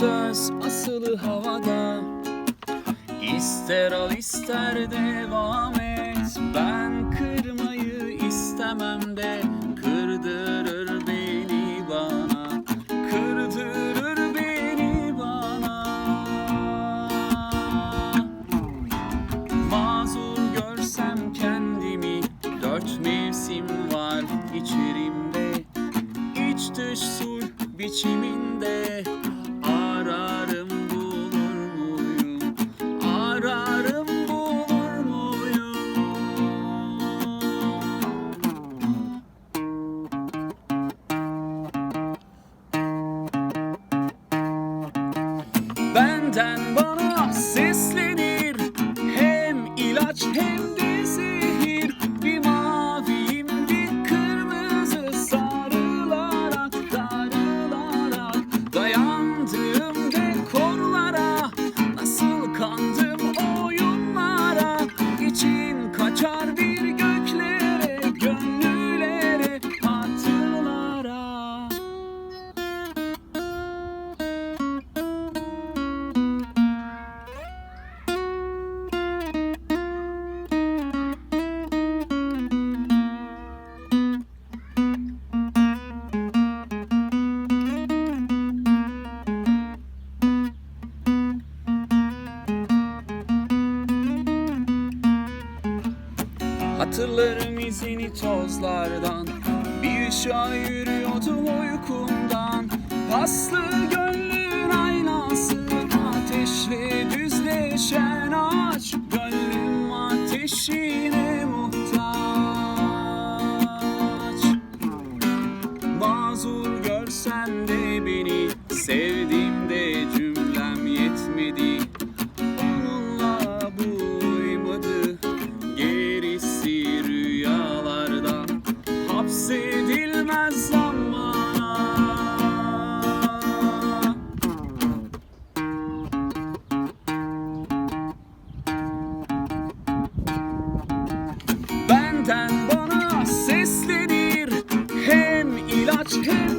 söz asılı havada. İster al ister devam et. Ben kırmayı istemem de Kırdırır beni bana. Kırdırır beni bana. Mazur görsem kendimi Dört mevsim var içerimde. İç dış sulh biçiminde. Benden bana seslenir. Hem ilaç hem de Hatırlarım izini tozlardan. Bir ışığa yürüyordum uykumdan. Paslı gönlün aynası Ateşle düzleşen ağaç. Gönlüm ateşine muhtaç. Mazur görsen de beni Sevdiğimde Hapsedilmez zamana. Benden bana seslenir Hem ilaç hem